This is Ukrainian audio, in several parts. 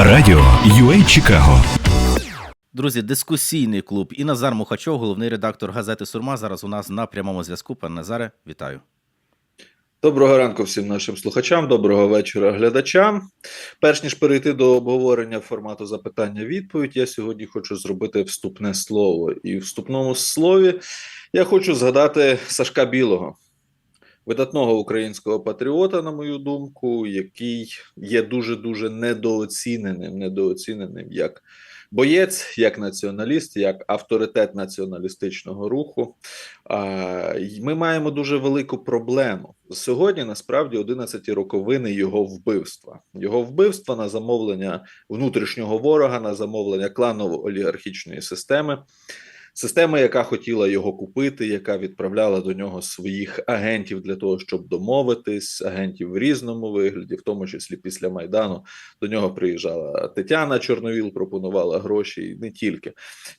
Радіо UA Чикаго. Друзі, дискусійний клуб і Назар Мухачов, головний редактор газети Сурма. Зараз у нас на прямому зв'язку. Пане Назаре, вітаю. Доброго ранку всім нашим слухачам, доброго вечора глядачам. Перш ніж перейти до обговорення формату запитання-відповідь, я сьогодні хочу зробити вступне слово. І в вступному слові я хочу згадати Сашка Білого, видатного українського патріота, на мою думку, який є дуже дуже недооціненим, недооціненим як боєць, як націоналіст, як авторитет націоналістичного руху. Ми маємо дуже велику проблему. Сьогодні насправді 11 роковини його вбивства. Його вбивства на замовлення внутрішнього ворога, на замовлення кланово-олігархічної системи. Система, яка хотіла його купити, яка відправляла до нього своїх агентів для того, щоб домовитись, агентів в різному вигляді, в тому числі після майдану, до нього приїжджала Тетяна Чорновіл, пропонувала гроші, і не тільки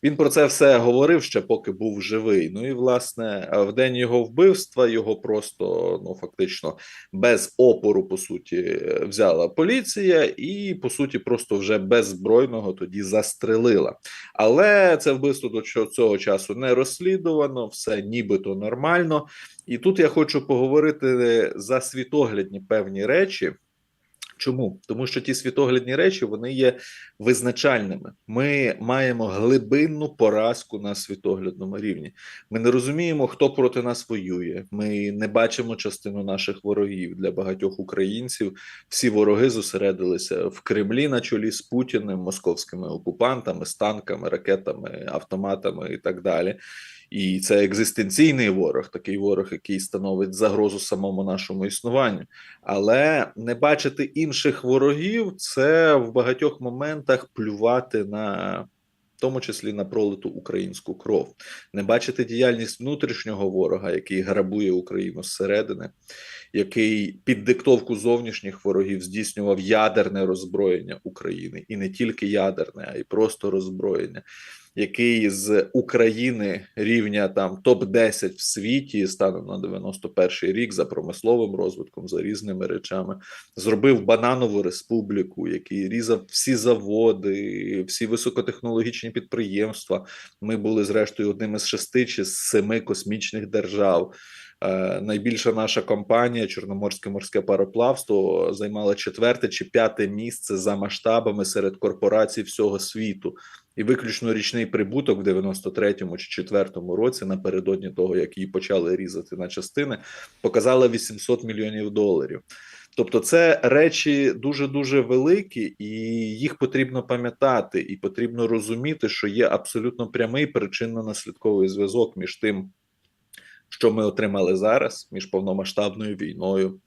він про це все говорив ще поки був живий. Ну і власне в день його вбивства його просто ну фактично без опору по суті взяла поліція, і по суті просто вже беззбройного тоді застрелила. Але це вбивство до чого цього часу не розслідувано, все нібито нормально. І тут я хочу поговорити за світоглядні певні речі. Чому? Тому що ті світоглядні речі вони є визначальними. Ми маємо глибинну поразку на світоглядному рівні. Ми не розуміємо, хто проти нас воює. Ми не бачимо частину наших ворогів для багатьох українців. Всі вороги зосередилися в Кремлі на чолі з Путіним, московськими окупантами, з танками, ракетами, автоматами і так далі. І це екзистенційний ворог, такий ворог, який становить загрозу самому нашому існуванню. Але не бачити інших ворогів це в багатьох моментах плювати на. В тому числі на пролиту українську кров, не бачити діяльність внутрішнього ворога, який грабує Україну зсередини, який під диктовку зовнішніх ворогів здійснював ядерне роззброєння України, і не тільки ядерне, а й просто роззброєння, який з України рівня там топ 10 в світі станом на 91 рік за промисловим розвитком, за різними речами, зробив бананову республіку, який різав всі заводи, всі високотехнологічні підприємства. Ми були зрештою одним із шести чи семи космічних держав. Е, найбільша наша компанія Чорноморське морське пароплавство займала четверте чи п'яте місце за масштабами серед корпорацій всього світу, і виключно річний прибуток в 93-му чи 4-му році, напередодні того, як її почали різати на частини, показала 800 мільйонів доларів. Тобто, це речі дуже дуже великі, і їх потрібно пам'ятати, і потрібно розуміти, що є абсолютно прямий причинно-наслідковий зв'язок між тим що ми отримали зараз між повномасштабною війною,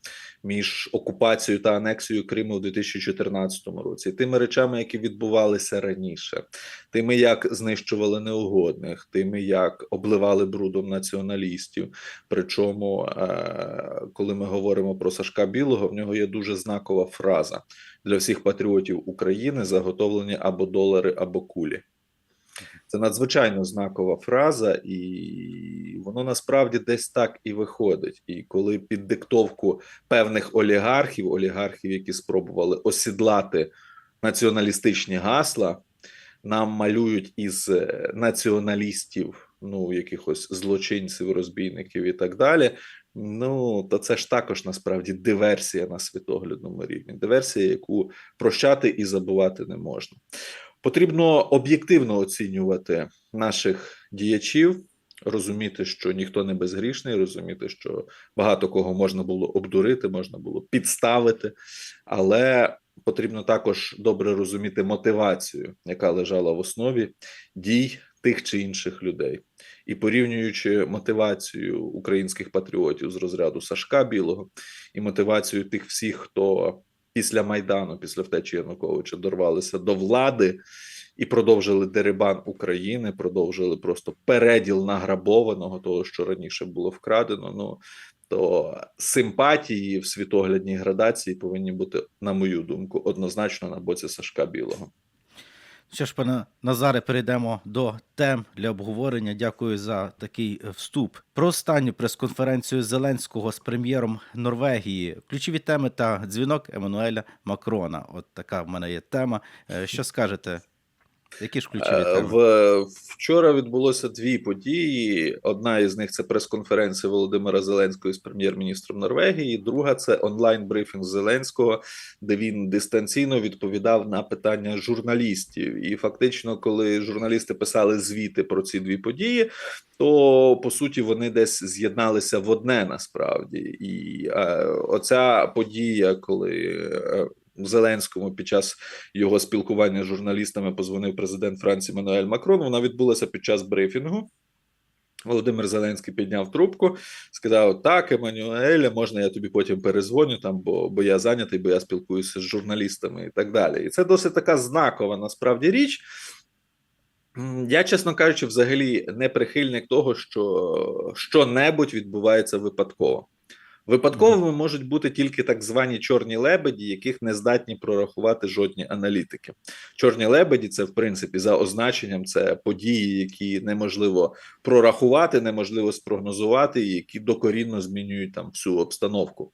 між окупацією та анексією Криму у 2014 році, тими речами, які відбувалися раніше, тими, як знищували неугодних, тими, як обливали брудом націоналістів. Причому, е, коли ми говоримо про Сашка Білого, в нього є дуже знакова фраза для всіх патріотів України: заготовлені або долари, або кулі. Це надзвичайно знакова фраза, і воно насправді десь так і виходить. І коли під диктовку певних олігархів, олігархів, які спробували осідлати націоналістичні гасла, нам малюють із націоналістів, ну якихось злочинців, розбійників і так далі. Ну то це ж також насправді диверсія на світоглядному рівні, диверсія, яку прощати і забувати не можна. Потрібно об'єктивно оцінювати наших діячів, розуміти, що ніхто не безгрішний, розуміти, що багато кого можна було обдурити, можна було підставити, але потрібно також добре розуміти мотивацію, яка лежала в основі дій тих чи інших людей, і порівнюючи мотивацію українських патріотів з розряду Сашка Білого і мотивацію тих всіх, хто після майдану, після втечі Януковича, дорвалися до влади і продовжили дерибан України, продовжили просто переділ награбованого, того що раніше було вкрадено. Ну то симпатії в світоглядній градації повинні бути, на мою думку, однозначно на боці Сашка Білого. Що ж, пане Назаре, перейдемо до тем для обговорення. Дякую за такий е, вступ. Про останню прес-конференцію Зеленського з прем'єром Норвегії, ключові теми та дзвінок Еммануеля Макрона. От така в мене є тема. Е, Що скажете? Які ж ключові Е, теми? В вчора відбулося дві події. Одна із них це прес-конференція Володимира Зеленського з прем'єр-міністром Норвегії. Друга це онлайн-брифінг Зеленського, де він дистанційно відповідав на питання журналістів. І фактично, коли журналісти писали звіти про ці дві події, то по суті вони десь з'єдналися в одне насправді. І е, оця подія, коли е, Зеленському під час його спілкування з журналістами позвонив президент Франції Мануель Макрон. Вона відбулася під час брифінгу. Володимир Зеленський підняв трубку, сказав: Так, Еммануеле, можна я тобі потім перезвоню, там, бо, бо я зайнятий, бо я спілкуюся з журналістами і так далі. І це досить така знакова насправді річ. Я, чесно кажучи, взагалі не прихильник того, що що-небудь відбувається випадково. Випадковими можуть бути тільки так звані чорні лебеді, яких не здатні прорахувати жодні аналітики. Чорні лебеді це, в принципі, за означенням, це події, які неможливо прорахувати, неможливо спрогнозувати, і які докорінно змінюють там всю обстановку,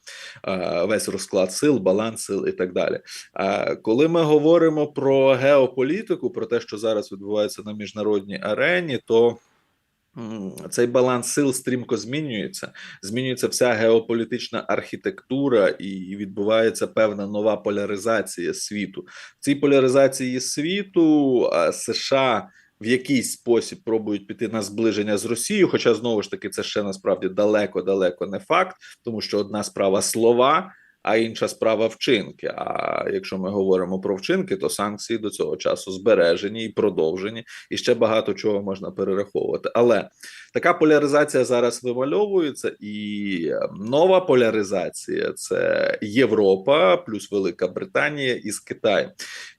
весь розклад сил, баланс сил і так далі. А коли ми говоримо про геополітику, про те, що зараз відбувається на міжнародній арені, то цей баланс сил стрімко змінюється. Змінюється вся геополітична архітектура, і відбувається певна нова поляризація світу. В цій поляризації світу США. В якийсь спосіб пробують піти на зближення з Росією, хоча знову ж таки це ще насправді далеко далеко не факт, тому що одна справа слова, а інша справа вчинки. А якщо ми говоримо про вчинки, то санкції до цього часу збережені і продовжені, і ще багато чого можна перераховувати. Але така поляризація зараз вимальовується, і е, нова поляризація це Європа плюс Велика Британія із Китаєм.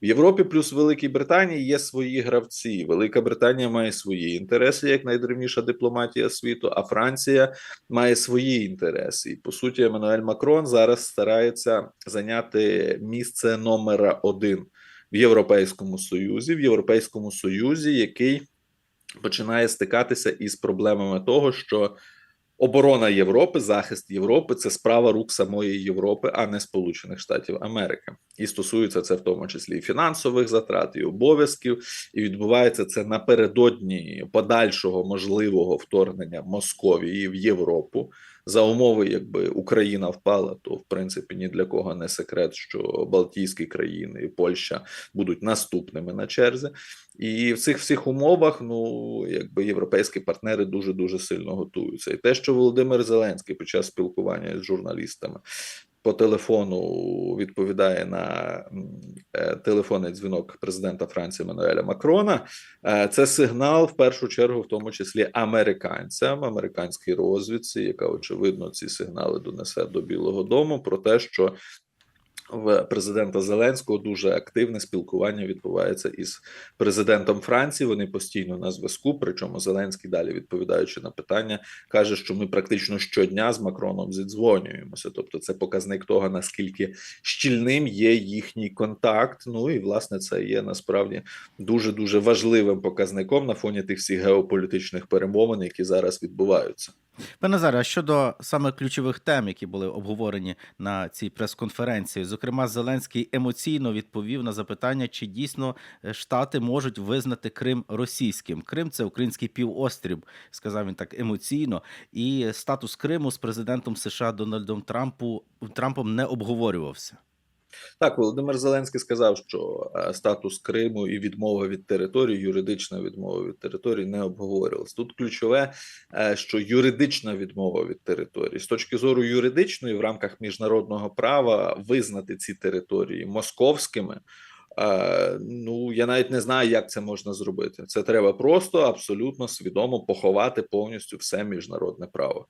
В Європі плюс Великій Британії є свої гравці. Велика Британія має свої інтереси, як найдревніша дипломатія світу, а Франція має свої інтереси. І по суті, Еммануель Макрон зараз старається зайняти місце номера один в Європейському Союзі, в Європейському Союзі, який починає стикатися із проблемами того, що оборона Європи, захист Європи це справа рук самої Європи, а не Сполучених Штатів Америки. І стосується це в тому числі і фінансових затрат, і обов'язків, і відбувається це напередодні подальшого можливого вторгнення Московії в Європу. За умови, якби Україна впала, то в принципі ні для кого не секрет, що Балтійські країни і Польща будуть наступними на черзі, і в цих всіх умовах, ну якби європейські партнери дуже дуже сильно готуються. І те, що Володимир Зеленський під час спілкування з журналістами по телефону відповідає на е, телефонний дзвінок президента Франції Мануеля Макрона. Е, Це сигнал в першу чергу, в тому числі американцям, американській розвідці, яка очевидно ці сигнали донесе до Білого Дому про те, що в президента Зеленського дуже активне спілкування відбувається із президентом Франції. Вони постійно на зв'язку. Причому Зеленський далі відповідаючи на питання, каже, що ми практично щодня з Макроном зідзвонюємося. Тобто, це показник того наскільки щільним є їхній контакт. Ну і власне це є насправді дуже дуже важливим показником на фоні тих всіх геополітичних перемовин, які зараз відбуваються. Пане Назаре, а щодо саме ключових тем, які були обговорені на цій прес-конференції, зокрема, Зеленський емоційно відповів на запитання, чи дійсно е, Штати можуть визнати Крим російським. Крим це український півострів, сказав він так емоційно. І статус Криму з президентом США Дональдом Трампу Трампом не обговорювався. Так, Володимир Зеленський сказав, що е, статус Криму і відмова від території, юридична відмова від території не обговорювалась. Тут ключове, е, що юридична відмова від території з точки зору юридичної в рамках міжнародного права визнати ці території московськими. е, Ну, я навіть не знаю, як це можна зробити. Це треба просто абсолютно свідомо поховати повністю все міжнародне право.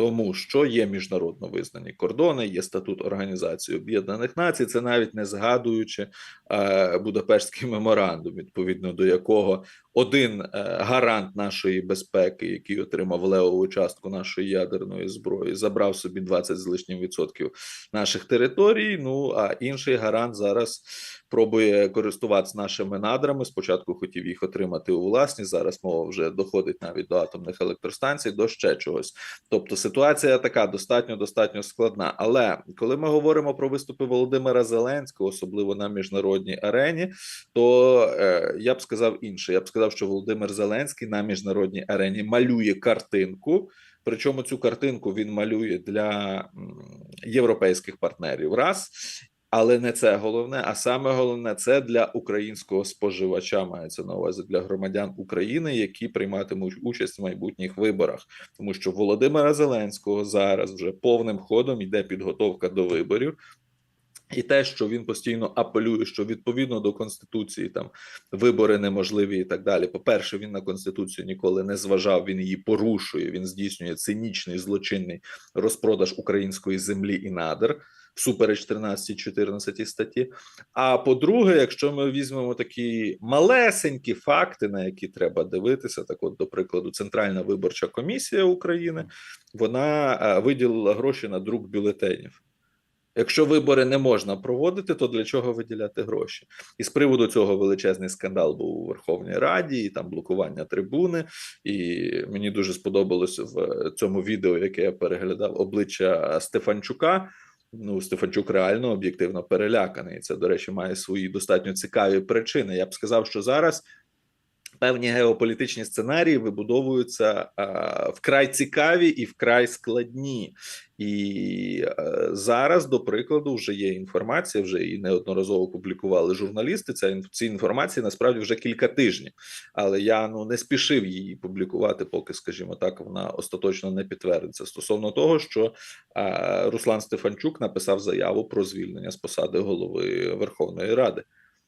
Тому що є міжнародно визнані кордони, є статут Організації Об'єднаних Націй. Це навіть не згадуючи е, Будапештський меморандум, відповідно до якого один е, гарант нашої безпеки, який отримав левову частку нашої ядерної зброї, забрав собі 20 з лишнім відсотків наших територій. Ну а інший гарант зараз пробує користуватися нашими надрами. Спочатку хотів їх отримати у власність. Зараз мова вже доходить навіть до атомних електростанцій, до ще чогось. Тобто ситуація така достатньо достатньо складна. Але коли ми говоримо про виступи Володимира Зеленського, особливо на міжнародній арені, то е, я б сказав інше. Я б сказав, що Володимир Зеленський на міжнародній арені малює картинку. Причому цю картинку він малює для європейських партнерів. Раз але не це головне. А саме головне це для українського споживача. Мається на увазі для громадян України, які прийматимуть участь в майбутніх виборах, тому що Володимира Зеленського зараз вже повним ходом йде підготовка до виборів. І те, що він постійно апелює, що відповідно до конституції там вибори неможливі і так далі. По-перше, він на конституцію ніколи не зважав. Він її порушує. Він здійснює цинічний злочинний розпродаж української землі і надр всупереч 13-14 статті. А по-друге, якщо ми візьмемо такі малесенькі факти, на які треба дивитися, так от, до прикладу, Центральна виборча комісія України вона е, виділила гроші на друк бюлетенів. Якщо вибори не можна проводити, то для чого виділяти гроші? І з приводу цього величезний скандал був у Верховній Раді, і там блокування трибуни. І мені дуже сподобалося в цьому відео, яке я переглядав обличчя Стефанчука. Ну, Стефанчук реально об'єктивно переляканий. Це, до речі, має свої достатньо цікаві причини. Я б сказав, що зараз певні геополітичні сценарії вибудовуються а, вкрай цікаві і вкрай складні. І е, зараз, до прикладу, вже є інформація, вже і неодноразово публікували журналісти. Ця ці інформації насправді вже кілька тижнів, але я ну не спішив її публікувати, поки, скажімо так, вона остаточно не підтвердиться. Стосовно того, що е, Руслан Стефанчук написав заяву про звільнення з посади голови Верховної Ради.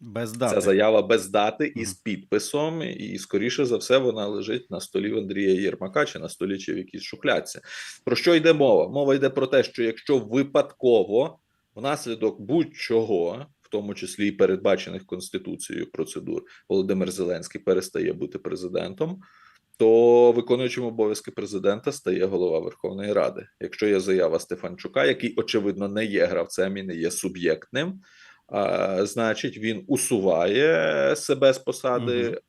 Без дати. Ця заява без дати і з підписом, і скоріше за все вона лежить на столі в Андрія Єрмака чи на столі чи в якійсь шухлядці. Про що йде мова? Мова йде про те, що якщо випадково внаслідок будь-чого, в тому числі і передбачених конституцією процедур, Володимир Зеленський перестає бути президентом. То виконуючим обов'язки президента стає голова Верховної Ради. Якщо є заява Стефанчука, який очевидно не є гравцем і не є суб'єктним, значить, він усуває себе з посади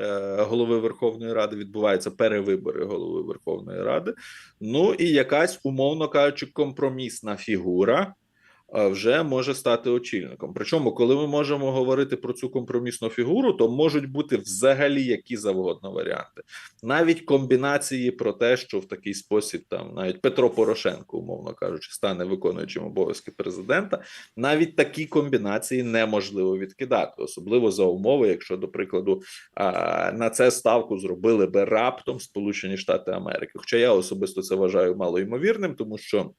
е, голови Верховної Ради. Відбуваються перевибори голови Верховної Ради. Ну і якась, умовно кажучи, компромісна фігура. Е, Вже може стати очільником. Причому, коли ми можемо говорити про цю компромісну фігуру, то можуть бути взагалі які завгодно варіанти, навіть комбінації про те, що в такий спосіб там навіть Петро Порошенко, умовно кажучи, стане виконуючим обов'язки президента. Навіть такі комбінації неможливо відкидати, особливо за умови, якщо, до прикладу, на це ставку зробили би раптом Сполучені Штати Америки. Хоча я особисто це вважаю малоймовірним, тому що.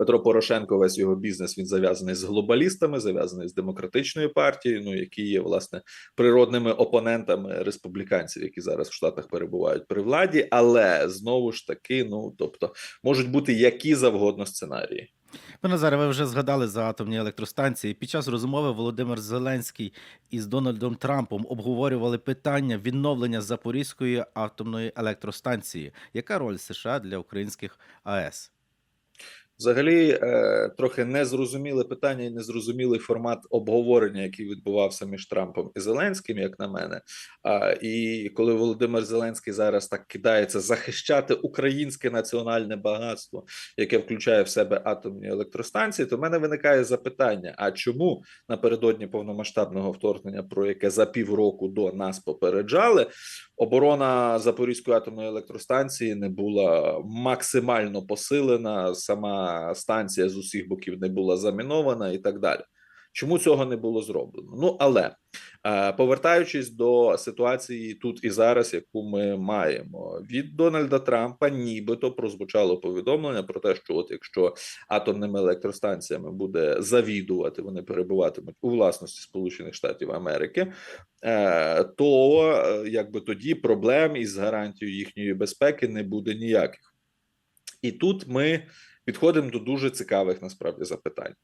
Петро Порошенко, весь його бізнес він зав'язаний з глобалістами, зав'язаний з демократичною партією, ну які є власне природними опонентами республіканців, які зараз в Штатах перебувають при владі. Але знову ж таки, ну тобто, можуть бути які завгодно сценарії. Пане Назаре, ви вже згадали за атомні електростанції. Під час розмови Володимир Зеленський із Дональдом Трампом обговорювали питання відновлення Запорізької атомної електростанції. Яка роль США для українських АЕС? Взагалі, е, трохи незрозуміле питання і незрозумілий формат обговорення, який відбувався між Трампом і Зеленським, як на мене. А, і коли Володимир Зеленський зараз так кидається захищати українське національне багатство, яке включає в себе атомні електростанції, то в мене виникає запитання: а чому напередодні повномасштабного вторгнення, про яке за півроку до нас попереджали, оборона Запорізької атомної електростанції не була максимально посилена, сама станція з усіх боків не була замінована і так далі. Чому цього не було зроблено? Ну але е, повертаючись до ситуації тут і зараз, яку ми маємо від Дональда Трампа, нібито прозвучало повідомлення про те, що от якщо атомними електростанціями буде завідувати, вони перебуватимуть у власності Сполучених Штатів Америки, е, то е, якби тоді проблем із гарантією їхньої безпеки не буде ніяких. І тут ми підходимо до дуже цікавих насправді запитань.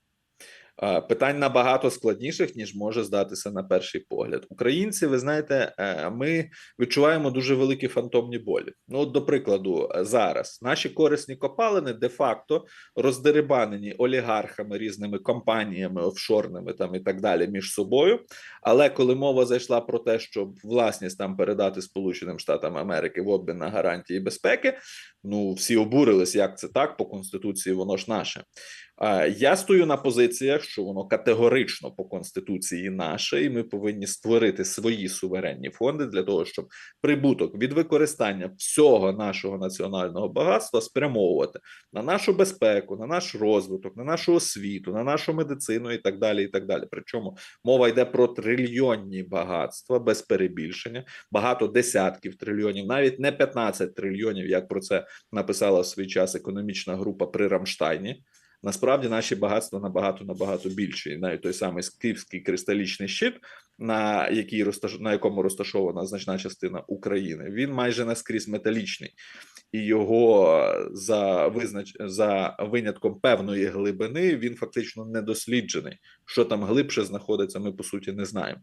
Питань набагато складніших, ніж може здатися на перший погляд. Українці, ви знаєте, е, ми відчуваємо дуже великі фантомні болі. Ну, от, до прикладу, е, зараз наші корисні копалини де-факто роздерибанені олігархами, різними компаніями офшорними там і так далі між собою. Але коли мова зайшла про те, щоб власність там передати Сполученим Штатам Америки в обмін на гарантії безпеки, ну всі обурились, як це так по конституції, воно ж наше. Я стою на позиціях, що воно категорично по конституції наше, і ми повинні створити свої суверенні фонди для того, щоб прибуток від використання всього нашого національного багатства спрямовувати на нашу безпеку, на наш розвиток, на нашу освіту, на нашу медицину і так далі. І так далі. Причому мова йде про трильйонні багатства без перебільшення, багато десятків трильйонів, навіть не 15 трильйонів, як про це написала в свій час економічна група при Рамштайні. Насправді наші багатства набагато набагато більші. І навіть той самий київський кристалічний щит, на який розташ... на якому розташована значна частина України, він майже наскрізь металічний, і його за визнач... за винятком певної глибини він фактично не досліджений. Що там глибше знаходиться, ми по суті не знаємо.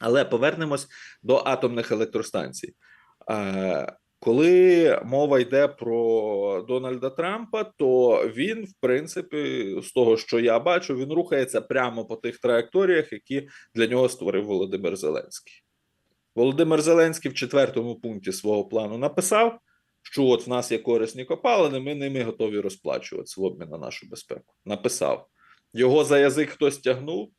Але повернемось до атомних електростанцій. Коли мова йде про Дональда Трампа, то він, в принципі, з того, що я бачу, він рухається прямо по тих траєкторіях, які для нього створив Володимир Зеленський. Володимир Зеленський в четвертому пункті свого плану написав, що от в нас є корисні копалини, ми ними готові розплачуватися в обмін на нашу безпеку. Написав. Його за язик хтось тягнув.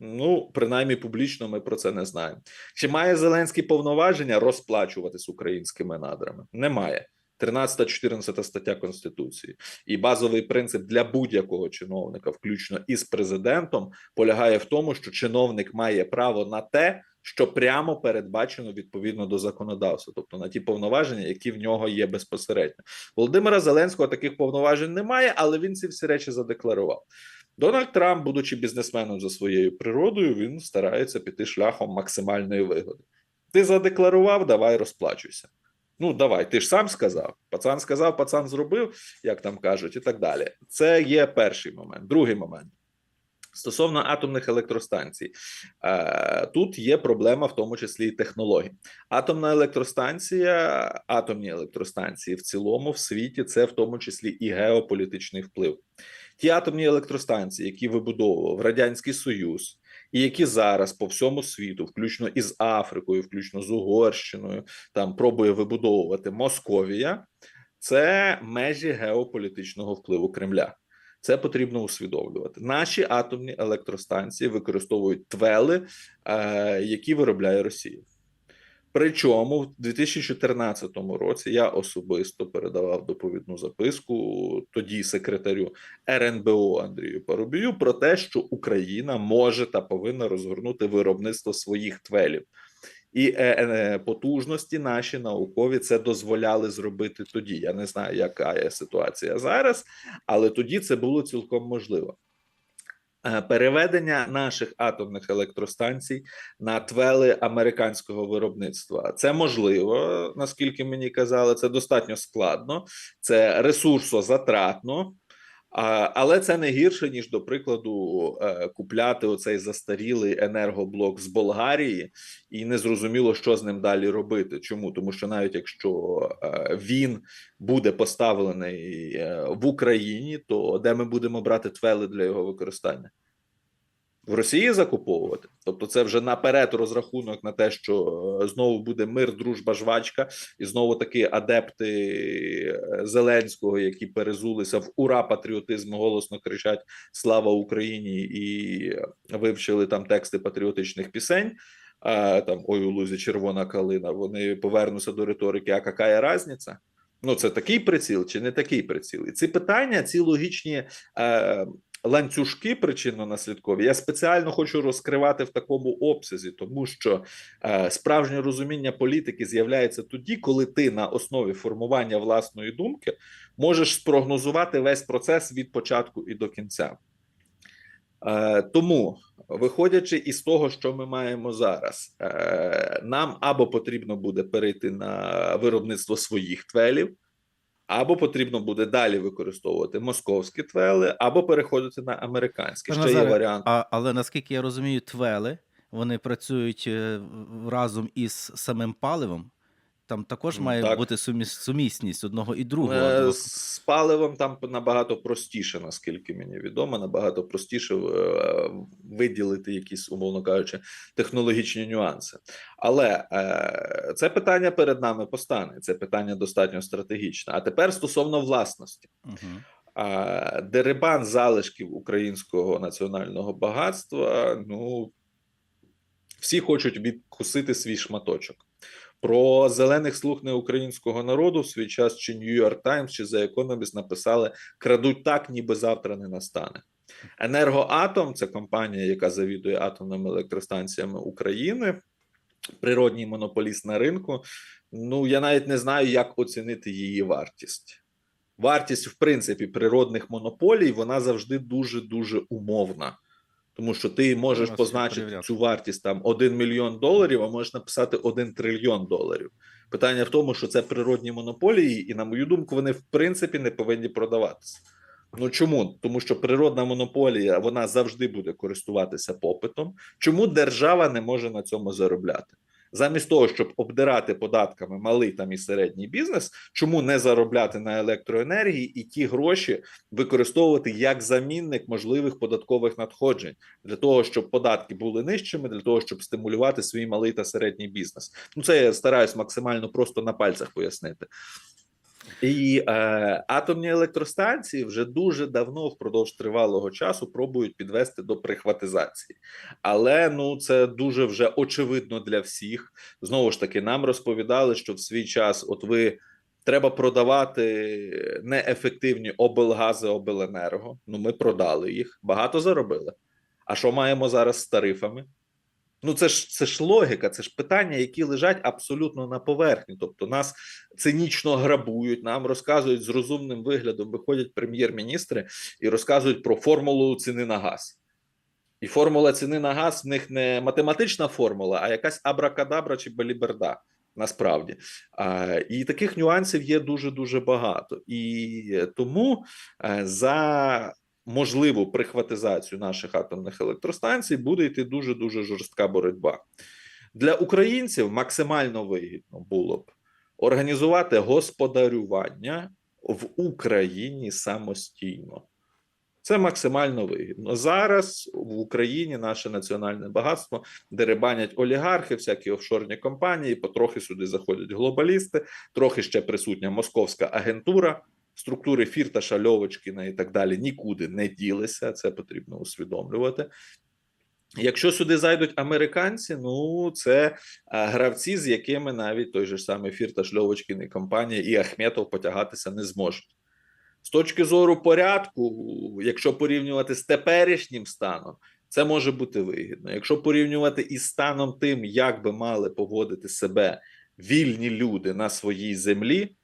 Ну, принаймні публічно ми про це не знаємо. Чи має Зеленський повноваження розплачуватись українськими надрами? Немає. 13-14 стаття Конституції і базовий принцип для будь-якого чиновника, включно із президентом, полягає в тому, що чиновник має право на те, що прямо передбачено відповідно до законодавства, тобто на ті повноваження, які в нього є безпосередньо. Володимира Зеленського таких повноважень немає, але він ці всі речі задекларував. Дональд Трамп, будучи бізнесменом за своєю природою, він старається піти шляхом максимальної вигоди. Ти задекларував, давай розплачуйся. Ну, давай, ти ж сам сказав. Пацан сказав, пацан зробив, як там кажуть, і так далі. Це є перший момент. Другий момент. Стосовно атомних електростанцій, е, тут є проблема, в тому числі і технологій. Атомна електростанція, атомні електростанції в цілому в світі це в тому числі і геополітичний вплив. Ті атомні електростанції, які вибудовував Радянський Союз, і які зараз по всьому світу, включно із Африкою, включно з Угорщиною, там пробує вибудовувати Московія, це межі геополітичного впливу Кремля. Це потрібно усвідомлювати. Наші атомні електростанції використовують твели, е, які виробляє Росія. Причому в 2014 році я особисто передавав доповідну записку тоді секретарю РНБО Андрію Парубію про те, що Україна може та повинна розгорнути виробництво своїх твелів. І е, е, потужності наші наукові це дозволяли зробити тоді. Я не знаю, яка є ситуація зараз, але тоді це було цілком можливо. Е, Переведення наших атомних електростанцій на твели американського виробництва. Це можливо, наскільки мені казали, це достатньо складно, це ресурсозатратно, але це не гірше ніж до прикладу е, купляти оцей застарілий енергоблок з Болгарії, і не зрозуміло, що з ним далі робити. Чому? Тому що навіть якщо е, він буде поставлений е, в Україні, то де ми будемо брати твели для його використання? В Росії закуповувати, тобто це вже наперед розрахунок на те, що е, знову буде мир, дружба, жвачка, і знову таки адепти е, Зеленського, які перезулися в ура патріотизм, голосно кричать Слава Україні і вивчили там тексти патріотичних пісень. А, там ой, у лузі червона калина. Вони повернуться до риторики. А яка різниця? Ну, це такий приціл чи не такий приціл? І ці питання, ці логічні. Е, ланцюжки причинно-наслідкові я спеціально хочу розкривати в такому обсязі, тому що е, справжнє розуміння політики з'являється тоді, коли ти на основі формування власної думки можеш спрогнозувати весь процес від початку і до кінця. Е, тому, виходячи із того, що ми маємо зараз, е, нам або потрібно буде перейти на виробництво своїх твелів. Або потрібно буде далі використовувати московські твели, або переходити на американські. Ще Ще є варіант. А, але наскільки я розумію, твели вони працюють е, разом із самим паливом. Там також має так. бути суміс, сумісність одного і другого. Е, З паливом там набагато простіше, наскільки мені відомо, набагато простіше е, виділити якісь, умовно кажучи, технологічні нюанси. Але е, це питання перед нами постане. Це питання достатньо стратегічне. А тепер стосовно власності. А, дерибан залишків українського національного багатства. Ну всі хочуть відкусити свій шматочок. Про зелених слуг неукраїнського народу в свій час чи York Times, чи The Economist написали: крадуть так, ніби завтра не настане. Енергоатом це компанія, яка завідує атомними електростанціями України, природній монополіст на ринку. Ну я навіть не знаю, як оцінити її вартість. Вартість, в принципі, природних монополій вона завжди дуже дуже умовна. Тому що ти можеш нас позначити цю вартість там 1 мільйон доларів, а можеш написати 1 трильйон доларів. Питання в тому, що це природні монополії, і на мою думку, вони в принципі не повинні продаватися. Ну чому? Тому що природна монополія вона завжди буде користуватися попитом. Чому держава не може на цьому заробляти? Замість того, щоб обдирати податками малий там і середній бізнес, чому не заробляти на електроенергії і ті гроші використовувати як замінник можливих податкових надходжень для того, щоб податки були нижчими, для того, щоб стимулювати свій малий та середній бізнес? Ну це я стараюсь максимально просто на пальцях пояснити. І е, атомні електростанції вже дуже давно, впродовж тривалого часу, пробують підвести до прихватизації, але ну це дуже вже очевидно для всіх. Знову ж таки, нам розповідали, що в свій час, от ви треба продавати неефективні облгази, обленерго. Ну, ми продали їх, багато заробили. А що маємо зараз з тарифами? Ну, це ж це ж логіка, це ж питання, які лежать абсолютно на поверхні. Тобто нас цинічно грабують, нам розказують з розумним виглядом, виходять прем'єр-міністри і розказують про формулу ціни на газ. І формула ціни на газ в них не математична формула, а якась абракадабра чи баліберда. Насправді, і таких нюансів є дуже дуже багато. І тому е, за можливу прихватизацію наших атомних електростанцій буде йти дуже дуже жорстка боротьба для українців. Максимально вигідно було б організувати господарювання в Україні самостійно. Це максимально вигідно зараз в Україні наше національне багатство дерибанять олігархи, всякі офшорні компанії. Потрохи сюди заходять глобалісти, трохи ще присутня московська агентура. Структури Фірташа, Льовочкіна і так далі нікуди не ділися. Це потрібно усвідомлювати. Якщо сюди зайдуть американці, ну це е, гравці, з якими навіть той же самий Фірташ, Льовочкін і компанія і Ахметов потягатися не зможуть. З точки зору порядку, якщо порівнювати з теперішнім станом, це може бути вигідно. Якщо порівнювати із станом тим, як би мали поводити себе вільні люди на своїй землі,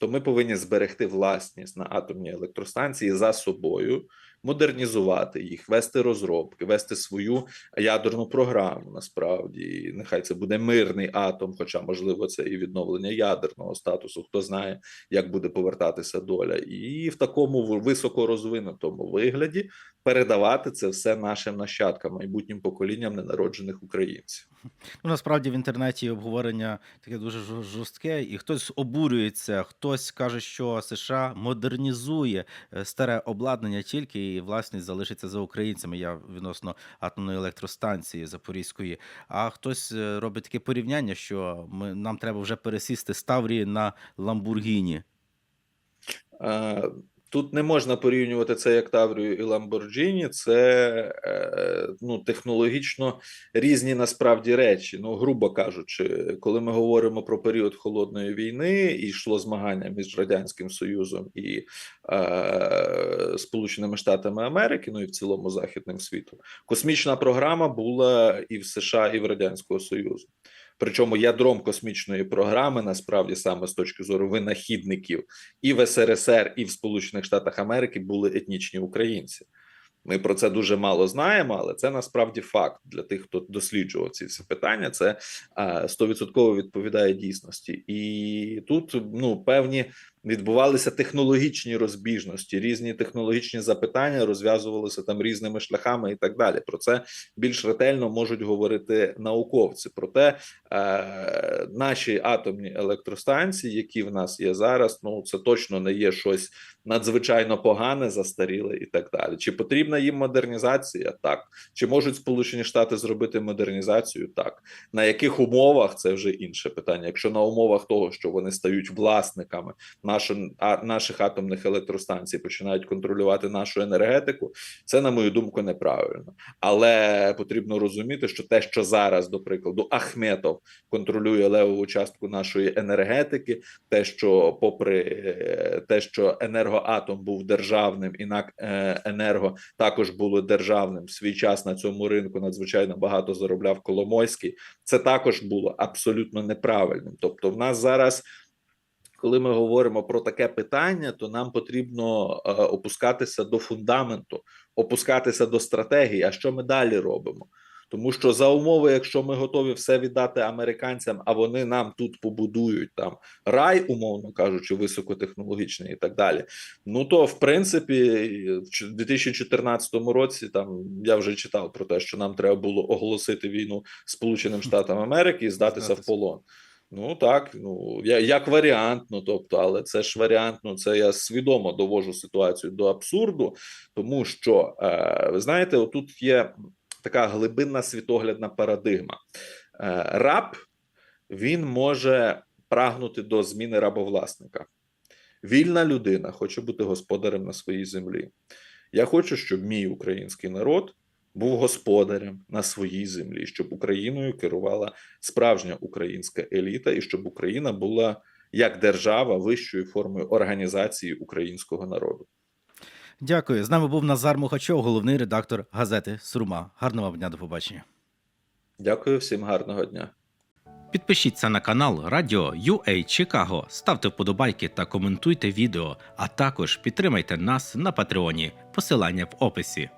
то ми повинні зберегти власність на атомні електростанції за собою, модернізувати їх, вести розробки, вести свою ядерну програму. Насправді, нехай це буде мирний атом, хоча можливо це і відновлення ядерного статусу. Хто знає, як буде повертатися доля, і в такому високорозвинутому вигляді передавати це все нашим нащадкам, майбутнім поколінням ненароджених українців. Ну, насправді в інтернеті обговорення таке дуже жорстке, і хтось обурюється, хтось каже, що США модернізує е, старе обладнання тільки і власність залишиться за українцями. Я відносно атомної електростанції Запорізької. А хтось е, робить таке порівняння, що ми нам треба вже пересісти з на Ламбургіні. Тут не можна порівнювати це як Таврію і Ламборджіні. Це е, ну, технологічно різні насправді речі. Ну, грубо кажучи, коли ми говоримо про період холодної війни і йшло змагання між радянським Союзом і е, Сполученими Штатами Америки, ну і в цілому західним світом, космічна програма була і в США, і в Радянського Союзу. Причому ядром космічної програми насправді саме з точки зору винахідників і в СРСР, і в Сполучених Штатах Америки були етнічні українці. Ми про це дуже мало знаємо, але це насправді факт для тих, хто досліджував ці всі питання. Це стовідсотково відповідає дійсності, і тут ну певні відбувалися технологічні розбіжності, різні технологічні запитання розв'язувалися там різними шляхами і так далі. Про це більш ретельно можуть говорити науковці. Проте е, наші атомні електростанції, які в нас є зараз, ну це точно не є щось надзвичайно погане, застаріле і так далі. Чи потрібна їм модернізація? Так. Чи можуть Сполучені Штати зробити модернізацію? Так. На яких умовах це вже інше питання. Якщо на умовах того, що вони стають власниками наших, а, наших атомних електростанцій, починають контролювати нашу енергетику, це, на мою думку, неправильно. Але потрібно розуміти, що те, що зараз, до прикладу, Ахметов контролює левову частку нашої енергетики, те, що, попри е, те, що енергоатом був державним, і НАК е, енерго також було державним в свій час на цьому ринку надзвичайно багато заробляв Коломойський. Це також було абсолютно неправильним. Тобто, в нас зараз. Коли ми говоримо про таке питання, то нам потрібно е, опускатися до фундаменту, опускатися до стратегії. А що ми далі робимо? Тому що за умови, якщо ми готові все віддати американцям, а вони нам тут побудують там рай, умовно кажучи, високотехнологічний і так далі. Ну то в принципі, в ч- 2014 році там я вже читав про те, що нам треба було оголосити війну Сполученим Штатам Америки і здатися в полон. Ну так, ну як варіант, ну тобто, але це ж варіант. Ну це я свідомо довожу ситуацію до абсурду, тому що е, ви знаєте, отут є така глибинна світоглядна парадигма. Е, раб він може прагнути до зміни рабовласника. Вільна людина хоче бути господарем на своїй землі. Я хочу, щоб мій український народ був господарем на своїй землі, щоб Україною керувала справжня українська еліта, і щоб Україна була як держава вищою формою організації українського народу. Дякую. З нами був Назар Мухачов, головний редактор газети Сурма. Гарного вам дня, до побачення. Дякую всім гарного дня. Підпишіться на канал Радіо UA Чикаго, ставте вподобайки та коментуйте відео, а також підтримайте нас на Патреоні. Посилання в описі.